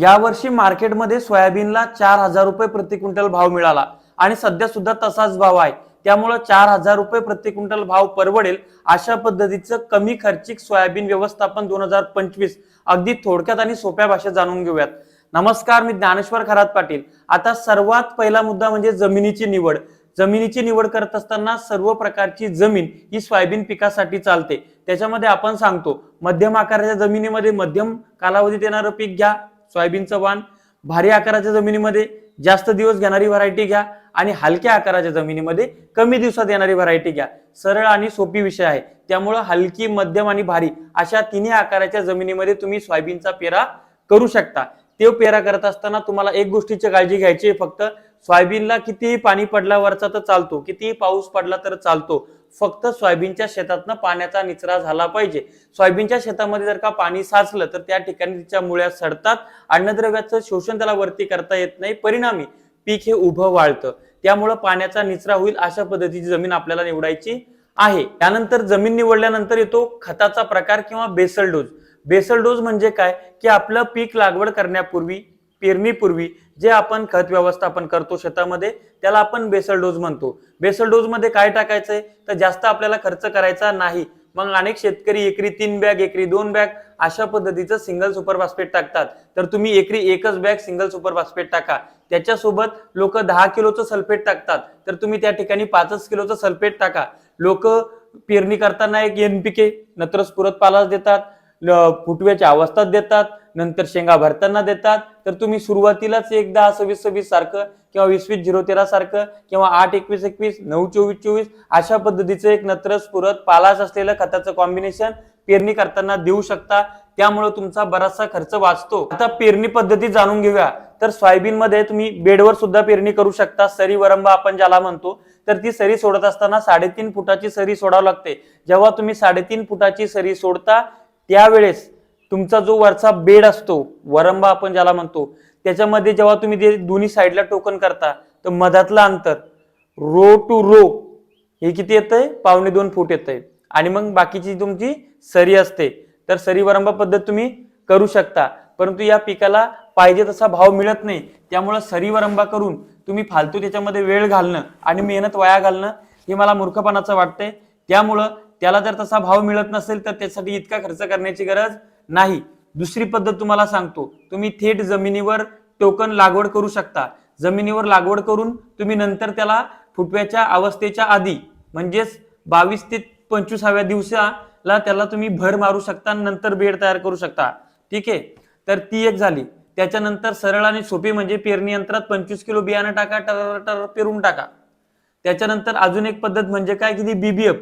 यावर्षी मार्केटमध्ये सोयाबीनला चार हजार रुपये प्रति क्विंटल भाव मिळाला. आणि सध्या सुद्धा तसाच भाव आहे. त्यामुळं चार हजार रुपये प्रति क्विंटल भाव परवडेल अशा पद्धतीचं कमी खर्चिक सोयाबीन व्यवस्थापन दोन हजार पंचवीस अगदी थोडक्यात आणि सोप्या भाषेत जाणून घेऊयात. नमस्कार मी ज्ञानेश्वर खरात पाटील. आता सर्वात पहिला मुद्दा म्हणजे जमिनीची निवड. जमिनीची निवड करत असताना सर्व प्रकारची जमीन ही सोयाबीन पिकासाठी चालते. त्याच्यामध्ये आपण सांगतो मध्यम आकाराच्या जमिनीमध्ये मध्यम कालावधीत येणारं पीक घ्या. सोयाबीनचं वाण भारी आकाराच्या जमिनीमध्ये जास्त दिवस घेणारी व्हरायटी घ्या आणि हलक्या आकाराच्या जमिनीमध्ये कमी दिवसात येणारी व्हरायटी घ्या. सरळ आणि सोपी विषय आहे. त्यामुळं हलकी मध्यम आणि भारी अशा तिन्ही आकाराच्या जमिनीमध्ये तुम्ही सोयाबीनचा पेरा करू शकता. ते पेरा करत असताना तुम्हाला एक गोष्टीची काळजी घ्यायची फक्त सोयाबीनला कितीही पाणी पडल्यावरचा तर चालतो कितीही पाऊस पडला तर चालतो. फक्त सोयाबीनच्या शेतातनं पाण्याचा निचरा झाला पाहिजे. सोयाबीनच्या शेतामध्ये जर का पाणी साचलं तर त्या ठिकाणी तिच्या मुळ्या सडतात अन्नद्रव्याचं शोषण त्याला वरती करता येत नाही परिणामी पीक हे उभं वाळतं. त्यामुळं पाण्याचा निचरा होईल अशा पद्धतीची जमीन आपल्याला निवडायची आहे. त्यानंतर जमीन निवडल्यानंतर येतो खताचा प्रकार किंवा बेसल डोस. बेसल डोस म्हणजे काय? की आपलं पीक लागवड करण्यापूर्वी पेरणीपूर्वी जे आपण खत व्यवस्थापन करतो शेतामध्ये त्याला आपण बेसल डोस म्हणतो. बेसल डोस मध्ये काय टाकायचंय? तर जास्त आपल्याला खर्च करायचा नाही. मग अनेक शेतकरी एकरी तीन बॅग एकरी दोन बॅग अशा पद्धतीचं सिंगल सुपर फॉस्फेट टाकतात. तर तुम्ही एकरी एकच बॅग सिंगल सुपर फॉस्फेट टाका. त्याच्यासोबत लोक दहा किलोचं सल्फेट टाकतात. तर तुम्ही त्या ठिकाणी पाचच किलोचं सल्फेट टाका. लोक पेरणी करताना एक एनपीके नत्र पुरत पालास देतात ल- फुटव्याच्या अवस्थात देतात. नंतर शेंगा भरताना देतात. तर तुम्ही सुरुवातीलाच एक दहा सव्वीस सव्वीस सारखं किंवा वीस वीस झिरो तेरा सारखं किंवा आठ एकवीस एकवीस नऊ चोवीस चोवीस अशा पद्धतीचं एक नत्र स्फुरत पालास असलेलं खताचं कॉम्बिनेशन पेरणी करताना देऊ शकता. त्यामुळे तुमचा बराचसा खर्च वाचतो. आता पेरणी पद्धती जाणून घेऊया. तर सोयाबीन मध्ये तुम्ही बेडवर सुद्धा पेरणी करू शकता. सरी वरंबा आपण ज्याला म्हणतो तर ती सरी सोडत असताना साडेतीन फुटाची सरी सोडावी लागते. जेव्हा तुम्ही साडेतीन फुटाची सरी सोडता त्यावेळेस तुमचा जो वरचा बेड असतो वरंबा आपण ज्याला म्हणतो त्याच्यामध्ये जेव्हा तुम्ही ते दोन्ही साईडला टोकन करता तर मधातलं अंतर रो टू रो हे किती येतंय? पावणे दोन फूट येतंय. आणि मग बाकीची तुमची सरी असते. तर सरी वरंबा पद्धत तुम्ही करू शकता. परंतु या पिकाला पाहिजे तसा भाव मिळत नाही. त्यामुळं सरी वरंबा करून तुम्ही फालतू त्याच्यामध्ये वेळ घालणं आणि मेहनत वाया घालणं हे मला मूर्खपणाचं वाटतंय. त्यामुळं त्याला जर तसा भाव मिळत नसेल तर त्यासाठी इतका खर्च करण्याची गरज नाही. दुसरी पद्धत तुम्हाला सांगतो. तुम्ही थेट जमिनीवर टोकन लागवड करू शकता. जमिनीवर लागवड करून तुम्ही नंतर त्याला फुटव्याच्या अवस्थेच्या आधी म्हणजेच बावीस ते पंचवीसाव्या दिवसाला त्याला तुम्ही भर मारू शकता नंतर बेड तयार करू शकता. ठीक आहे? तर ती एक झाली. त्याच्यानंतर सरळ आणि सोपी म्हणजे पेरणी यंत्रात पंचवीस किलो बियाणं टाका टर टर पेरून टाका. त्याच्यानंतर अजून एक पद्धत म्हणजे काय? की ती बीबीएफ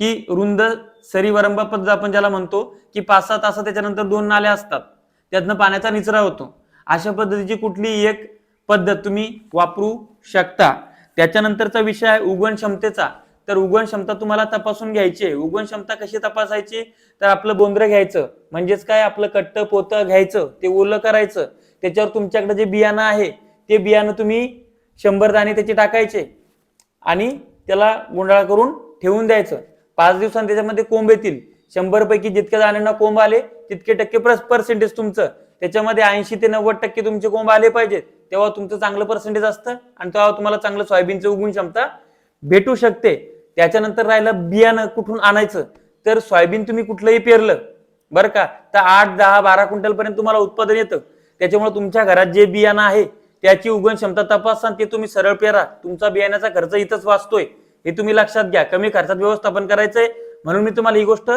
की रुंद सरीवरंब पद्धत आपण ज्याला म्हणतो की पाच सहा तास त्याच्यानंतर दोन नाल्या असतात. त्यातनं पाण्याचा निचरा होतो. अशा पद्धतीची कुठली एक पद्धत तुम्ही वापरू शकता. त्याच्यानंतरचा विषय आहे उगवण क्षमतेचा. तर उगवण क्षमता तुम्हाला तपासून घ्यायची आहे. उगवण क्षमता कशी तपासायची? तर आपलं बोंद्र घ्यायचं. म्हणजेच काय? आपलं कट्ट पोतं घ्यायचं. ते ओलं करायचं. त्याच्यावर तुमच्याकडे जे बियाणं आहे ते बियाणं तुम्ही शंभर दाणे त्याचे टाकायचे. आणि त्याला गुंडाळा करून ठेवून द्यायचं. पाच दिवसांनी त्याच्यामध्ये कोंब येतील. शंभर पैकी जितक्या जणांना कोंब आले तितके टक्के पर्सेंटेज तुमचं. त्याच्यामध्ये ऐंशी ते नव्वद टक्के तुमचे कोंब आले पाहिजेत. तेव्हा तुमचं चांगलं पर्सेंटेज असतं आणि तेव्हा तुम्हाला चांगलं सोयाबीनचं उगवून क्षमता भेटू शकते. त्याच्यानंतर राहिलं बियाणं कुठून आणायचं? तर सोयाबीन तुम्ही कुठलंही पेरलं बरं का तर आठ दहा बारा क्विंटल पर्यंत तुम्हाला उत्पादन येतं. त्याच्यामुळे तुमच्या घरात जे बियाणं आहे त्याची उगवण क्षमता तपासा ते तुम्ही सरळ पेरा. तुमचा बियाण्याचा खर्च इथंच वाचतोय. हे तुम्ही लक्षात घ्या. कमी खर्चात व्यवस्थापन करायचंय म्हणून मी तुम्हाला ही गोष्ट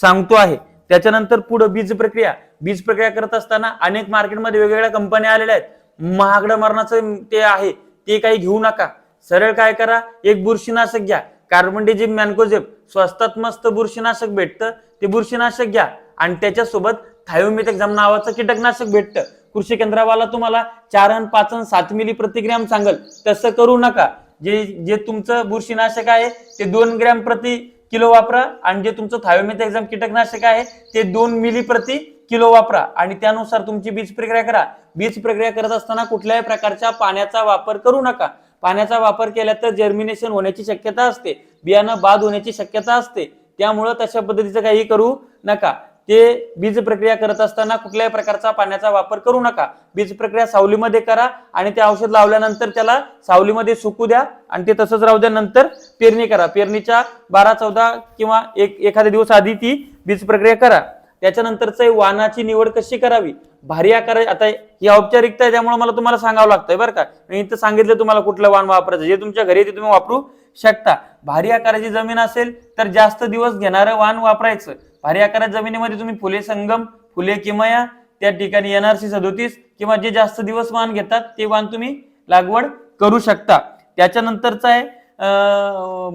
सांगतो आहे. त्याच्यानंतर पुढं बीज प्रक्रिया. बीज प्रक्रिया करत असताना अनेक मार्केटमध्ये वेगवेगळ्या कंपन्या आलेल्या आहेत. महागड मरणाचं ते आहे. ते काही घेऊ नका. सरळ काय करा? एक बुरशीनाशक घ्या. Carbendazim mancozeb. स्वस्तात मस्त बुरशीनाशक भेटतं. ते बुरशीनाशक घ्या. आणि त्याच्यासोबत थायोमिथेक्झाम नावाचं कीटकनाशक भेटतं. कृषी केंद्रावाला तुम्हाला चार अन पाच अन सात मिली प्रतिग्रॅम सांगल. तसं करू नका. जे जे तुमचं बुरशीनाशक आहे ते दोन ग्रॅम प्रति किलो वापरा आणि जे तुमचं थायोमेथ एक्झाम कीटकनाशक आहे ते दोन मिली प्रति किलो वापरा आणि त्यानुसार तुमची बीज प्रक्रिया करा. बीज प्रक्रिया करत असताना कुठल्याही प्रकारच्या पाण्याचा वापर करू नका. पाण्याचा वापर केला तर जर्मिनेशन होण्याची शक्यता असते. बियाणं बाद होण्याची शक्यता असते. त्यामुळं तशा पद्धतीचं काही करू नका. ते बीज प्रक्रिया करत असताना कुठल्याही प्रकारचा पाण्याचा वापर करू नका. बीज प्रक्रिया सावलीमध्ये करा आणि ते औषध लावल्यानंतर त्याला सावलीमध्ये सुकू द्या आणि ते तसंच राहू द्या. नंतर पेरणी करा. पेरणीच्या बारा चौदा किंवा एक एखाद्या दिवस आधी ती बीज प्रक्रिया करा. त्याच्यानंतरच वाहनाची निवड कशी करावी? भारी आकार आता ही औपचारिकता आहे त्यामुळे मला तुम्हाला सांगावं लागतंय बरं का. मी इथं सांगितलं तुम्हाला कुठलं वाहन वापरायचं. जे तुमच्या घरी ते तुम्ही वापरू शकता. भारी आकाराची जमीन असेल तर जास्त दिवस घेणारं वाहन वापरायचं. भारी आकारात जमिनीमध्ये तुम्ही फुले संगम फुले किमया त्या ठिकाणी एनआरसी सदोतीस किंवा जे जास्त दिवस वाहन घेतात ते वाहन तुम्ही लागवड करू शकता. त्याच्यानंतरच आहे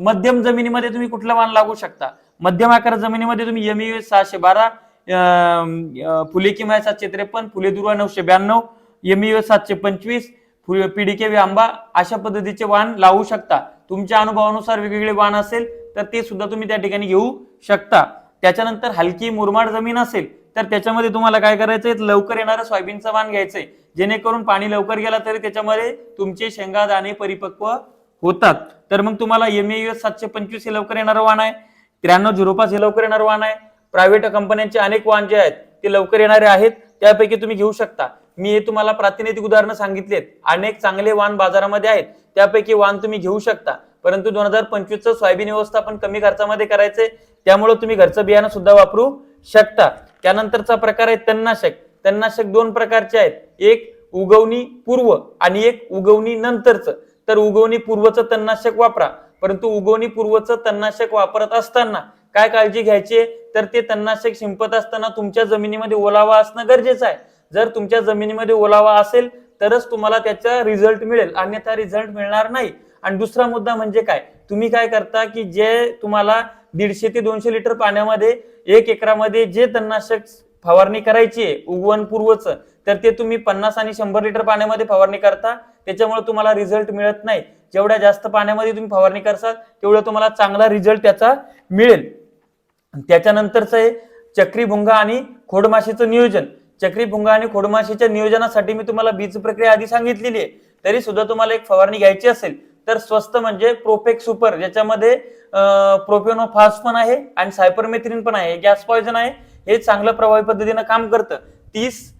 मध्यम जमिनीमध्ये तुम्ही कुठलं वाहन लागू शकता? मध्यम आकार जमिनीमध्ये तुम्ही एम सहाशे बारा फुले किमया सातशे त्रेपन्न फुले दुर्वा नऊशे ब्याण्णव एम सातशे पंचवीस पीडीके आंबा अशा पद्धतीचे वाहन लावू शकता. तुमच्या अनुभवानुसार वेगवेगळे वाहन असेल तर ते सुद्धा तुम्ही त्या ठिकाणी घेऊ शकता. त्याच्यानंतर हलकी मुरमाड जमीन असेल तर त्याच्यामध्ये तुम्हाला काय करायचंय? लवकर येणारं सोयाबीनचं वाण घ्यायचंय. जेणेकरून पाणी लवकर गेला तरी त्याच्यामध्ये तुमचे शेंगा दाणे परिपक्व होतात. तर मग तुम्हाला एम एस सातशे पंचवीस हे लवकर येणारं वाण आहे. त्र्याण्णव झिरो पाच हे लवकर येणारं वाण आहे. प्रायव्हेट कंपन्यांचे अनेक वाण जे आहेत ते लवकर येणारे आहेत. त्यापैकी तुम्ही घेऊ शकता. मी हे तुम्हाला प्रातिनिधिक उदाहरणं सांगितलेत. अनेक चांगले वाण बाजारामध्ये आहेत. त्यापैकी वाण तुम्ही घेऊ शकता. परंतु दोन हजार पंचवीसचं सोयाबीन व्यवस्थापन कमी खर्चामध्ये करायचंय. त्यामुळे तुम्ही घरचं बियाणं सुद्धा वापरू शकता. त्यानंतरचा प्रकार आहे तणनाशक. तणनाशक दोन प्रकारचे आहेत. एक उगवणी पूर्व आणि एक उगवणी नंतरचं. तर उगवणी पूर्वचं तणनाशक वापरा. परंतु उगवणी पूर्वचं तणनाशक वापरत असताना काय काळजी घ्यायची आहे? तर ते तणनाशक शिंपत असताना तुमच्या जमिनीमध्ये ओलावा असणं गरजेचं आहे. जर तुमच्या जमिनीमध्ये ओलावा असेल तरच तुम्हाला त्याचा रिझल्ट मिळेल. अन्यथा रिझल्ट मिळणार नाही. आणि दुसरा मुद्दा म्हणजे काय? तुम्ही काय करता की जे तुम्हाला दीडशे ते दोनशे लिटर पाण्यामध्ये एक एकरामध्ये जे तणनाशक फवारणी करायची आहे उगवण पूर्वचं तर ते तुम्ही पन्नास आणि शंभर लिटर पाण्यामध्ये फवारणी करता. त्याच्यामुळे तुम्हाला रिझल्ट मिळत नाही. जेवढ्या जास्त पाण्यामध्ये तुम्ही फवारणी करसाल तेवढं तुम्हाला चांगला रिझल्ट त्याचा मिळेल. त्याच्यानंतरचं आहे चक्री भुंगा आणि खोडमाशीचं नियोजन. चक्री भुंगा आणि खोडमाशीच्या नियोजनासाठी मी तुम्हाला बीज प्रक्रिया आधी सांगितलेली आहे. तरी सुद्धा तुम्हाला एक फवारणी घ्यायची असेल तर स्वस्त म्हणजे प्रोपेक सुपर ज्याच्यामध्ये प्रोपेनोफास पण आहे आणि सायपरमेथ्रिन पण आहे. गॅस पॉयझन आहे. हे चांगलं प्रभावी पद्धतीनं काम करतं. तीस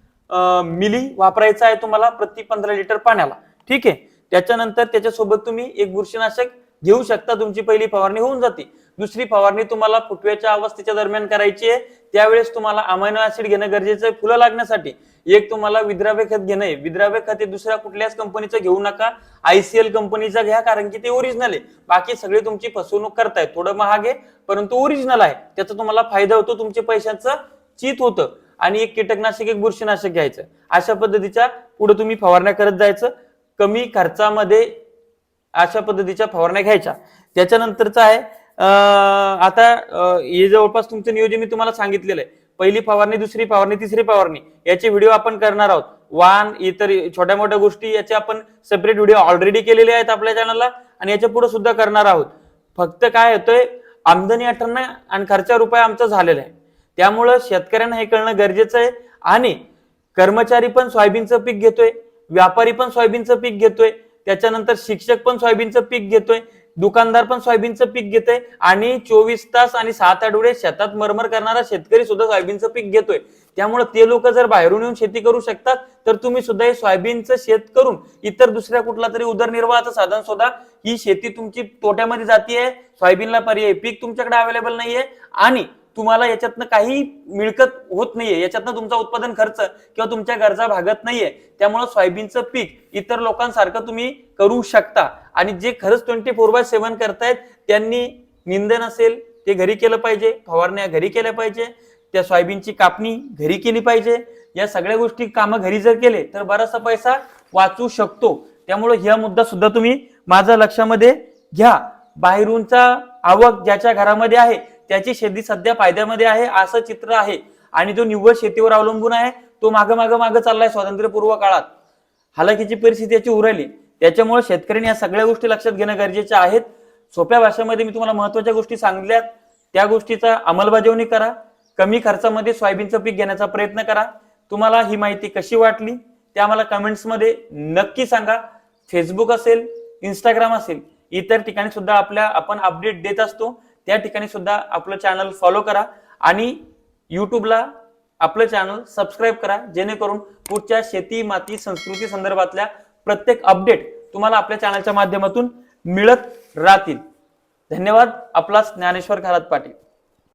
मिली वापरायचं आहे तुम्हाला प्रति पंधरा लिटर पाण्याला. ठीक आहे? त्याच्यानंतर त्याच्यासोबत तुम्ही एक बुरशीनाशक घेऊ शकता. तुमची पहिली फवारणी होऊन जाते. दुसरी फवारणी तुम्हाला फुटव्याच्या अवस्थेच्या दरम्यान करायची आहे. त्यावेळेस तुम्हाला अमायनो ऍसिड घेणं गरजेचं आहे. फुलं लागण्यासाठी. एक तुम्हाला विद्राव्य खत घेणं आहे. विद्राव्य खत हे दुसऱ्या कुठल्याच कंपनीचं घेऊ नका. आयसीएल कंपनीचा घ्या कारण की ते ओरिजिनल आहे. बाकी सगळी तुमची फसवणूक करताय. थोडं महाग आहे परंतु ओरिजिनल आहे. त्याचा तुम्हाला फायदा होतो तुमच्या पैशाचं चित होतं. आणि एक कीटकनाशक एक बुरशीनाशक घ्यायचं. अशा पद्धतीच्या पुढे तुम्ही फवारण्या करत जायचं. कमी खर्चामध्ये अशा पद्धतीच्या फवारण्या घ्यायच्या. त्याच्यानंतरचं आहे आता हे जवळपास तुमचं नियोजन मी तुम्हाला सांगितलेलं आहे. पहिली फवारणी दुसरी फवारणी तिसरी फवारणी याचे व्हिडिओ आपण करणार आहोत. वाण इतर छोट्या मोठ्या गोष्टी याचे आपण सेपरेट व्हिडिओ ऑलरेडी केलेले आहेत आपल्या चॅनलला आणि याच्यापुढे सुद्धा करणार आहोत. फक्त काय होतंय आमदनी अठ्ठ्याण्णव आणि खर्चा रुपये आमचा झालेला आहे. त्यामुळं शेतकऱ्यांना हे कळणं गरजेचं आहे आणि कर्मचारी पण सोयाबीनचं पीक घेतोय व्यापारी पण सोयाबीनचं पीक घेतोय त्याच्यानंतर शिक्षक पण सोयाबीनचं पीक घेतोय दुकानदार पण सोयाबीनचं पीक घेतोय आणि चोवीस तास आणि सात आठवडे शेतात मरमर करणारा शेतकरी सुद्धा सोयाबीनचं पीक घेतोय. त्यामुळे ते लोक जर बाहेरून येऊन शेती करू शकतात तर तुम्ही सुद्धा हे सोयाबीनचं शेत करून इतर दुसऱ्या कुठला तरी उदरनिर्वाहाचं साधन सुद्धा ही शेती तुमची तोट्यामध्ये जातीये सोयाबीनला पर्याय. पीक तुमच्याकडे अवेलेबल नाहीये आणि तुम्हाला याच्यातनं काही मिळकत होत नाहीये. याच्यातनं तुमचा उत्पादन खर्च किंवा तुमच्या गरजा भागत नाहीये. त्यामुळे सोयाबीनचं पीक इतर लोकांसारखं तुम्ही करू शकता. आणि जे खरंच ट्वेंटी फोर बाय सेव्हन करतायत त्यांनी निंदन असेल ते घरी केलं पाहिजे फवारण्या घरी केल्या पाहिजे त्या सोयाबीनची कापणी घरी केली पाहिजे. या सगळ्या गोष्टी कामं घरी जर केले तर बराचसा पैसा वाचू शकतो. त्यामुळे ह्या मुद्दा सुद्धा तुम्ही माझ्या लक्षामध्ये घ्या. बाहेरूनचा आवक ज्याच्या घरामध्ये आहे त्याची शेती सध्या फायद्यामध्ये आहे असं चित्र आहे. आणि जो निव्वळ शेतीवर अवलंबून आहे तो मागं मागं मागं चाललाय स्वातंत्र्यपूर्व काळात. हालाकीची परिस्थिती याची उरली त्याच्यामुळे शेतकऱ्यांनी या सगळ्या गोष्टी लक्षात घेणं गरजेच्या आहेत सोप्या भाषेमध्ये मी तुम्हाला महत्त्वाच्या गोष्टी सांगल्यात. त्या गोष्टीचा अंमलबजावणी करा. कमी खर्चामध्ये सोयाबीनचं पीक घेण्याचा प्रयत्न करा. तुम्हाला ही माहिती कशी वाटली ते आम्हाला कमेंट्समध्ये नक्की सांगा. फेसबुक असेल इंस्टाग्राम असेल इतर ठिकाणी सुद्धा आपल्या आपण अपडेट देत असतो. त्या ठिकाणी सुद्धा आपलं चॅनल फॉलो करा आणि युट्यूबला आपलं चॅनल सबस्क्राईब करा जेणेकरून पुढच्या शेती माती संस्कृती संदर्भातल्या प्रत्येक अपडेट तुम्हाला आपल्या चॅनलच्या माध्यमातून मिळत राहतील. धन्यवाद. आपला ज्ञानेश्वर खरात पाटील.